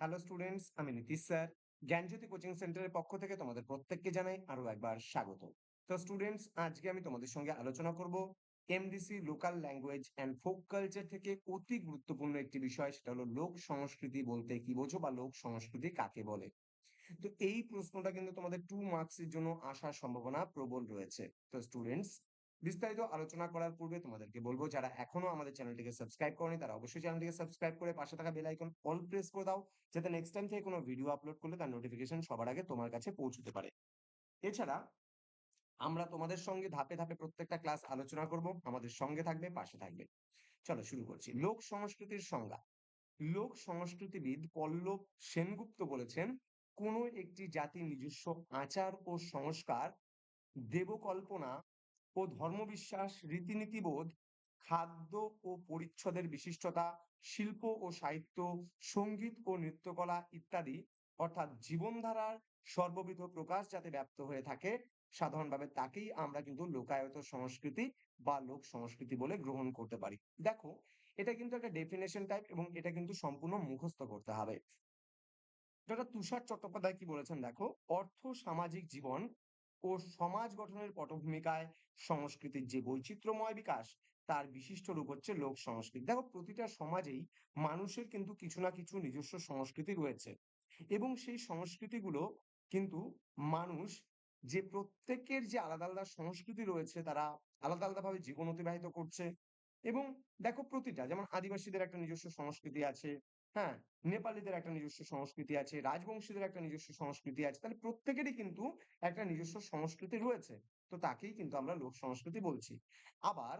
Hello students আমি Nitish sir. জ্ঞানজ্যোতি coaching সেন্টারের পক্ষ থেকে তোমাদের প্রত্যেককে জানাই আরও একবার স্বাগত। তো স্টুডেন্টস আজকে আমি তোমাদের সঙ্গে আলোচনা করব MDC local language and folk culture থেকে অতি গুরুত্বপূর্ণ একটি বিষয়, সেটা হলো লোক সংস্কৃতি বলতে কি বোঝো বা লোক সংস্কৃতি কাকে বলে? তো এই প্রশ্নটা কিন্তু তোমাদের টু মার্কসের জন্য আসার সম্ভাবনা প্রবল রয়েছে। তো স্টুডেন্টস বিস্তারিত আলোচনা করার পূর্বে তোমাদেরকে বলব, যারা এখনও আমাদের চ্যানেলটিকে সাবস্ক্রাইব করেনি, তারা অবশ্যই চ্যানেলটিকে সাবস্ক্রাইব করে পাশে থাকা বেল আইকন অল প্রেস করে দাও, যাতে নেক্সট টাইম থেকে কোনো ভিডিও আপলোড করলে তার নোটিফিকেশন সবার আগে তোমার কাছে পৌঁছতে পারে। এছাড়া, আমরা তোমাদের সঙ্গে ধাপে ধাপে প্রত্যেকটা ক্লাস আলোচনা করব, আমাদের সঙ্গে থাকবে, পাশে থাকবে। চলো শুরু করছি। লোক সংস্কৃতির সংজ্ঞা। লোক সংস্কৃতিবিদ পল্লব সেনগুপ্ত বলেছেন, কোনো একটি জাতির নিজস্ব আচার ও সংস্কার দেবকল্পনা ও ধর্মবিশ্বাস, রীতিনীতিবোধ, খাদ্য ও পরিচ্ছদের বিশিষ্টতা, শিল্প ও সাহিত্য, সংগীত ও নৃত্যকলা ইত্যাদি, অর্থাৎ জীবনধারার সর্ববিধ প্রকাশ যাতে ব্যপ্ত হয়ে থাকে, সাধারণভাবে তাকেই আমরা কিন্তু লোকায়ত সংস্কৃতি বা লোক সংস্কৃতি বলে গ্রহণ করতে পারি। দেখো, এটা কিন্তু একটা ডেফিনেশন টাইপ এবং এটা কিন্তু সম্পূর্ণ মুখস্থ করতে হবে। ডক্টর তুষার চট্টোপাধ্যায় কি বলেছেন দেখো, অর্থ সামাজিক জীবন ও সমাজ গঠনের পটভূমিকায় সংস্কৃতির যে বৈচিত্র্যময় বিকাশ, তার বিশিষ্ট রূপ হচ্ছে লোক সংস্কৃতি। দেখো, প্রতিটা সমাজেই মানুষের কিন্তু কিছু না কিছু নিজস্ব সংস্কৃতি রয়েছে এবং সেই সংস্কৃতিগুলো কিন্তু মানুষ যে প্রত্যেকের যে আলাদা আলাদা সংস্কৃতি রয়েছে, তারা আলাদা আলাদা ভাবে জীবন অতিবাহিত করছে। এবং দেখো প্রতিটা, যেমন আদিবাসীদের একটা নিজস্ব সংস্কৃতি আছে হ্যাঁ? নেপালিদের একটা নিজস্ব সংস্কৃতি আছে, রাজবংশীদের একটা নিজস্ব সংস্কৃতি আছে, তাহলে প্রত্যেকেরই কিন্তু একটা নিজস্ব সংস্কৃতি রয়েছে। তো তাকেই কিন্তু আমরা লোক সংস্কৃতি বলছি। আবার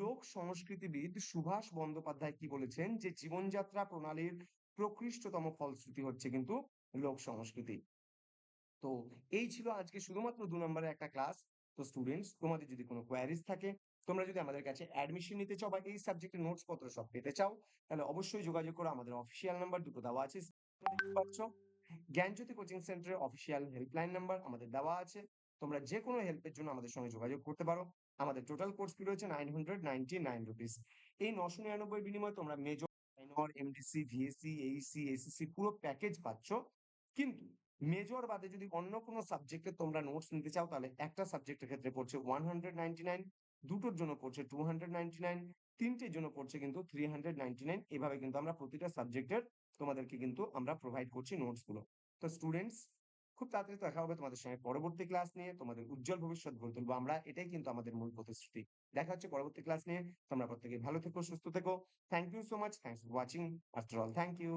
লোক সংস্কৃতিবিদ সুভাষ বন্দ্যোপাধ্যায় কি বলেছেন যে, জীবনযাত্রা প্রণালীর প্রকৃষ্টতম ফলশ্রুতি হচ্ছে কিন্তু লোক সংস্কৃতি। তো এই ছিল আজকে শুধুমাত্র দু নম্বরের একটা ক্লাস। তো স্টুডেন্টস তোমাদের যদি কোনো কোয়ারিজ থাকে তোমরা যদি আমাদের কাছে অ্যাডমিশন নিতে চাও বা এই সাবজেক্টের নোটস পত্র সব পেতে চাও, তাহলে অবশ্যই যোগাযোগ করো। আমাদের অফিসিয়াল নাম্বার দুটো দেওয়া আছে। পাচ্ছ, জ্ঞানজ্যোতি কোচিং সেন্টারের অফিসিয়াল হেল্পলাইন নাম্বার আমাদের দেওয়া আছে। তোমরা যে কোনো হেল্পের জন্য আমাদের সঙ্গে যোগাযোগ করতে পারো। আমাদের টোটাল কোর্স ফি রয়েছে nine hundred ninety nine rupees এই নশো নিরানব্বই বিনিময়ে তোমরা major minor MDC VSC AEC SSC পুরো প্যাকেজ পাচ্ছ। কিন্তু মেজর বাদে যদি অন্য কোনো সাবজেক্টে তোমরা নোটস নিতে চাও, তাহলে একটা সাবজেক্টের ক্ষেত্রে পড়ছে ওয়ান হান্ড্রেড নাইনটি নাইন দুটোর জন্য পড়ছে টু তিনটের জন্য পড়ছে কিন্তু থ্রি এভাবে কিন্তু আমরা প্রতিটা সাবজেক্টের তোমাদেরকে কিন্তু আমরা প্রোভাইড করছি নোটসগুলো। তো স্টুডেন্টস খুব তাড়াতাড়ি দেখা হবে তোমাদের সঙ্গে পরবর্তী ক্লাস নিয়ে, তোমাদের উজ্জ্বল ভবিষ্যৎ গড়ে তুলবো আমরা। এটাই কিন্তু আমাদের মূল প্রতিশ্রুতি। দেখা হচ্ছে পরবর্তী ক্লাস নিয়ে। তোমরা প্রত্যেকে ভালো থেকো, সুস্থ থেকো। Thank you so much thanks for watching after all thank you